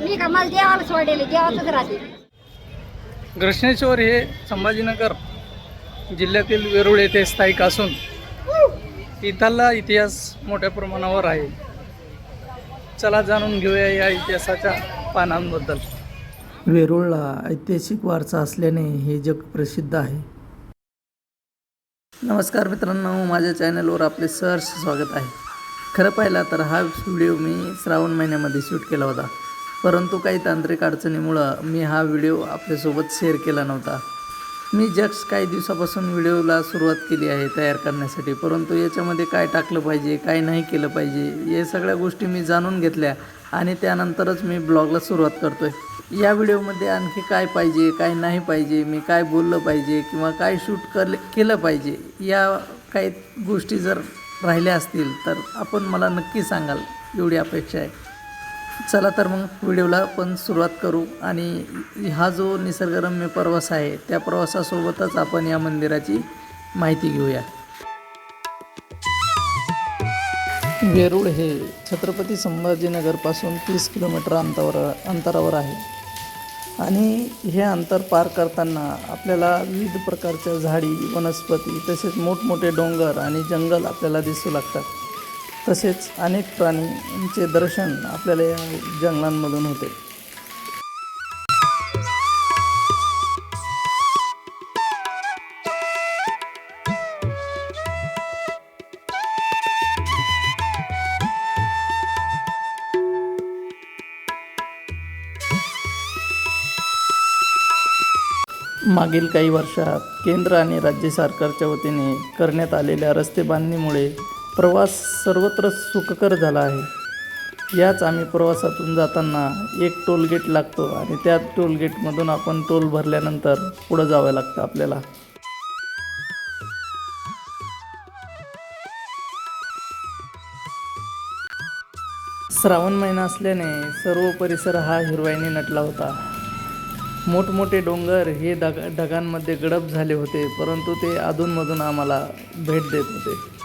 मी का मला देवाला सोडेल देवातच राहते घृष्णेश्वर हे संभाजीनगर जिल्ह्यातील वेरूळ येथे स्थायिक असून इथला इतिहास मोठ्या प्रमाणावर आहे. चला जाणून घेऊया या इतिहासाच्या पानांबद्दल. वेरूळला ऐतिहासिक वारसा असल्याने हे जग प्रसिद्ध आहे. नमस्कार मित्रांनो माझ्या चॅनलवर आपले सहर्ष स्वागत आहे. खरं पाहिलं तर हा व्हिडिओ मी श्रावण महिन्यामध्ये शूट केला होता. परंतु काही तांत्रिक अडचणीमुळं मी हा व्हिडिओ आपल्यासोबत शेअर केला नव्हता. मी जस्ट काही दिवसापासून व्हिडिओला सुरुवात केली आहे तयार करण्यासाठी. परंतु याच्यामध्ये काय टाकलं पाहिजे काय नाही केलं पाहिजे या सगळ्या गोष्टी मी जाणून घेतल्या आणि त्यानंतरच मी ब्लॉगला सुरुवात करतो आहे या व्हिडिओमध्ये आणखी काय पाहिजे काय नाही पाहिजे मी काय बोललं पाहिजे किंवा काय शूट करले केलं पाहिजे या काही गोष्टी जर राहिल्या असतील तर आपण मला नक्की सांगाल. एवढी अपेक्षा आहे. चला तर मग व्हिडिओला पण सुरुवात करू. आणि हा जो निसर्गरम्य प्रवास आहे त्या प्रवासासोबतच आपण या मंदिराची माहिती घेऊया. वेरूळ हे छत्रपती संभाजीनगरपासून तीस किलोमीटर अंतरावर अंतरावर आहे. आणि हे अंतर पार करताना आपल्याला विविध प्रकारच्या झाडी वनस्पती तसेच मोठमोठे डोंगर आणि जंगल आपल्याला दिसू लागतात. तसेच अनेक प्राणींचे दर्शन आपल्याला या जंगलांमधून होते. मागील काही वर्षात केंद्र आणि राज्य सरकारच्या वतीने करण्यात आलेल्या रस्ते बांधणीमुळे प्रवास सर्वत्र सुखकर झाला आहे. याच आम्ही प्रवासातून जाताना एक टोलगेट लागतो आणि त्या टोलगेटमधून आपण टोल भरल्यानंतर पुढं जावं लागतं आपल्याला. श्रावण महिना असल्याने सर्व परिसर हा हिरवाईने नटला होता. मोठमोठे डोंगर हे ढग ढगांमध्ये गडप झाले होते परंतु ते अधूनमधून आम्हाला भेट देत होते.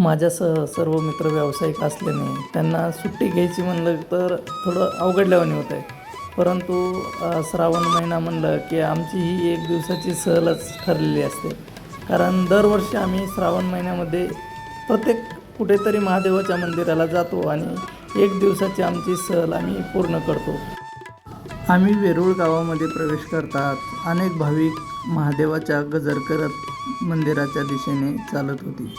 माझ्यासह सर्व मित्र व्यावसायिक असल्याने त्यांना सुट्टी घ्यायची म्हणलं तर थोडं अवघडल्यावानी होतं आहे परंतु श्रावण महिना म्हणलं की आमची ही एक दिवसाची सहलच ठरलेली असते. कारण दरवर्षी आम्ही श्रावण महिन्यामध्ये प्रत्येक कुठेतरी महादेवाच्या मंदिराला जातो आणि एक दिवसाची आमची सहल आम्ही पूर्ण करतो. आम्ही वेरूळ गावामध्ये प्रवेश करतात. अनेक भाविक महादेवाच्या गजर करत मंदिराच्या दिशेने चालत होती.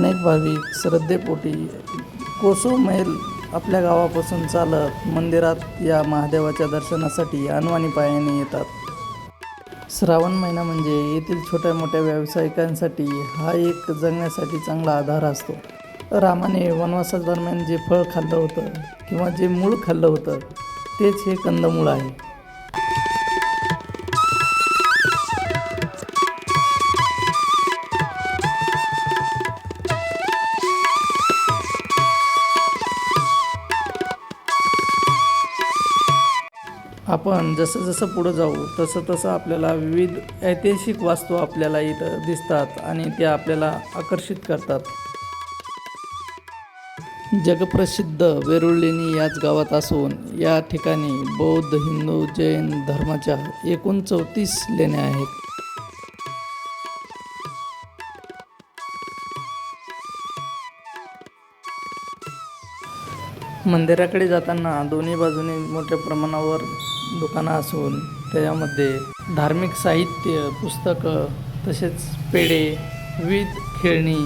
अनेक भाविक श्रद्धेपोटी कोसो मैल आपल्या गावापासून चालत मंदिरात या महादेवाच्या दर्शनासाठी अनवाणी पायाने येतात. श्रावण महिना म्हणजे येथील छोट्या मोठ्या व्यावसायिकांसाठी हा एक जगण्यासाठी चांगला आधार असतो. रामाने वनवासादरम्यान जे फळ खाल्लं होतं किंवा जे मूळ खाल्लं होतं तेच हे कंदमूळ आहे. आपण जसं जसं पुढं जाऊ तसं तसं आपल्याला विविध ऐतिहासिक वास्तू आपल्याला इथं दिसतात आणि त्या आपल्याला आकर्षित करतात. जगप्रसिद्ध वेरूळ लेणी याच गावात असून या ठिकाणी बौद्ध हिंदू जैन धर्माच्या एकूण चौतीस लेण्या आहेत. मंदिराकडे जाताना दोन्ही बाजूने मोठ्या प्रमाणावर दुकानं असून त्याच्यामध्ये धार्मिक साहित्य पुस्तकं तसेच पेढे विविध खेळणी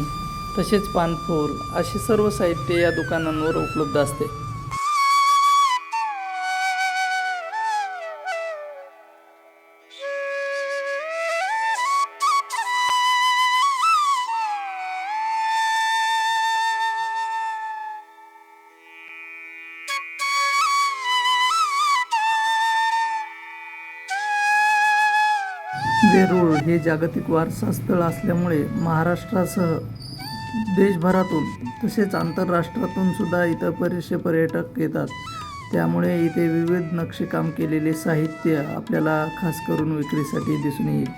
तसेच पानफूल असे सर्व साहित्य या दुकानांवर उपलब्ध असते. वेरूळ हे जागतिक वारसा स्थळ असल्यामुळे महाराष्ट्रासह देशभरातून तसेच आंतरराष्ट्रातून सुद्धा इथं बरेचसे पर्यटक येतात. त्यामुळे इथे विविध नक्षीकाम केलेले साहित्य आपल्याला खास करून विक्रीसाठी दिसून येईल.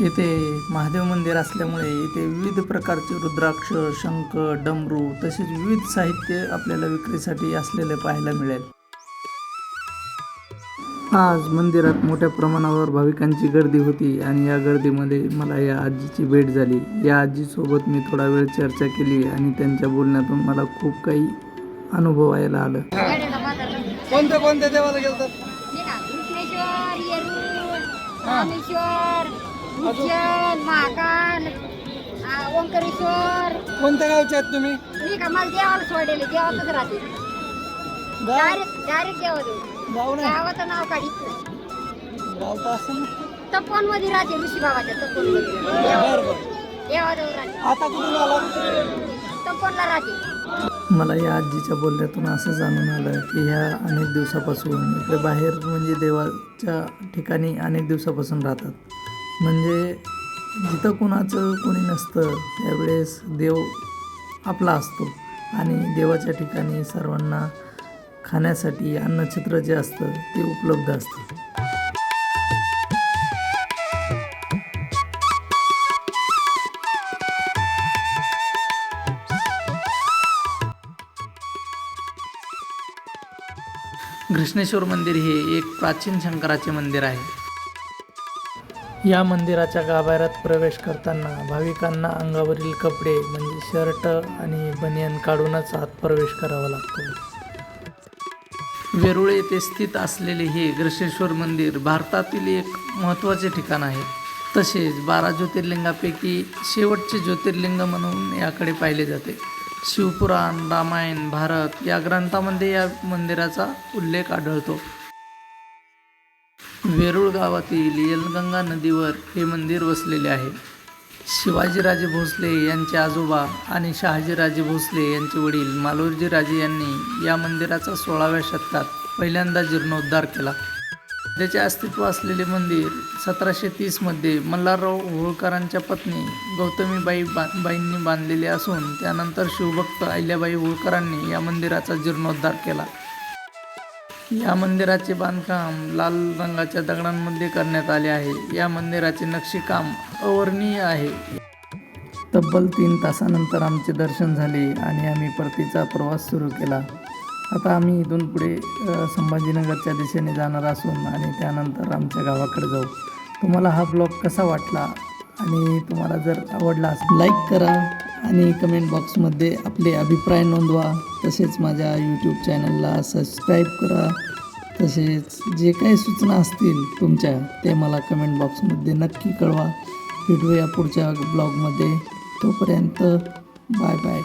येथे महादेव मंदिर असल्यामुळे इथे विविध प्रकारचे रुद्राक्ष शंख डमरू तसेच विविध साहित्य आपल्याला विक्रीसाठी असलेले पाहायला मिळेल. आज मंदिरात मोठ्या प्रमाणावर भाविकांची गर्दी होती आणि या गर्दीमध्ये मला या आजीची भेट झाली. या आजीसोबत मी थोडा वेळ चर्चा केली आणि त्यांच्या बोलण्यातून मला खूप काही अनुभवायला आलं. गाड्याला बाजारला. कोणत्या कोणत्या देवाला गेलतात उज्जैन महाकाल आ, ओंकारेश्वर. कोणत्या गावचे आहेत तुम्ही? मी का मला देवाला सोडलेले देवातच राहते. गाव? डायरेक्ट डायरेक्ट गाव नाही? गावाचं नाव काढीत नाही. गाव तर असं ना. तपोनमध्ये राहते ऋषी बाबाच्या तपोनमध्ये बरं बरं. देवाजवळ राहते. आता कुठून आला? तपोनला राहते. मला या आजीच्या बोलण्यातून असं जाणून आलं की ह्या अनेक दिवसापासून इकडे बाहेर म्हणजे देवाच्या ठिकाणी अनेक दिवसापासून राहतात. म्हणजे जिथं कुणाचं कोणी नसतं त्यावेळेस देव आपला असतो. आणि देवाच्या ठिकाणी सर्वांना खाण्यासाठी अन्नछत्र जे असतं ते उपलब्ध असतं. घृष्णेश्वर मंदिर हे एक प्राचीन शंकराचे मंदिर आहे. या मंदिराच्या गाभाऱ्यात प्रवेश करताना भाविकांना अंगावरील कपडे म्हणजे शर्ट आणि बनियन काढूनच आत प्रवेश करावा लागतो. वेरुळ येथे स्थित असलेले हे घृष्णेश्वर मंदिर भारतातील एक महत्त्वाचे ठिकाण आहे. तसेच बारा ज्योतिर्लिंगापैकी शेवटचे ज्योतिर्लिंग म्हणून याकडे पाहिले जाते. शिवपुराण रामायण भारत या ग्रंथामध्ये या मंदिराचा उल्लेख आढळतो. वेरूळ गावातील यलगंगा नदीवर हे मंदिर वसलेले आहे. शिवाजीराजे भोसले यांचे आजोबा आणि शहाजीराजे भोसले यांचे वडील मालोजीराजे यांनी या मंदिराचा सोळाव्या शतकात पहिल्यांदा जीर्णोद्धार केला. त्याचे अस्तित्व असलेले मंदिर सतराशे तीसमध्ये मल्हारराव होळकरांच्या पत्नी गौतमीबाई बा बाईंनी बांधलेले असून त्यानंतर शिवभक्त अहिल्याबाई होळकरांनी या मंदिराचा जीर्णोद्धार केला. या मंदिराचे बांधकाम लाल रंगाच्या दगडांमध्ये करण्यात आले आहे. या मंदिराचे नक्षीकाम अवर्णीय आहे. तब्बल तीन तासानंतर आमचे दर्शन झाले आणि आम्ही परतीचा प्रवास सुरू केला. आता आम्ही इथून पुढे संभाजीनगरच्या दिशेने जाणार असून आणि त्यानंतर आमच्या गावाकडे जाऊ. तुम्हाला हा ब्लॉग कसा वाटला? आणि तुम्हाला जर आवडला असेल लाईक करा. आणि कमेंट बॉक्समध्ये आपले अभिप्राय नोंदवा. तसेच माझ्या यूट्यूब चॅनलला सबस्क्राईब करा. तसेच जे काही सूचना असतील तुमच्या ते मला कमेंट बॉक्समध्ये नक्की कळवा. भेटूया पुढच्या ब्लॉगमध्ये तोपर्यंत बाय बाय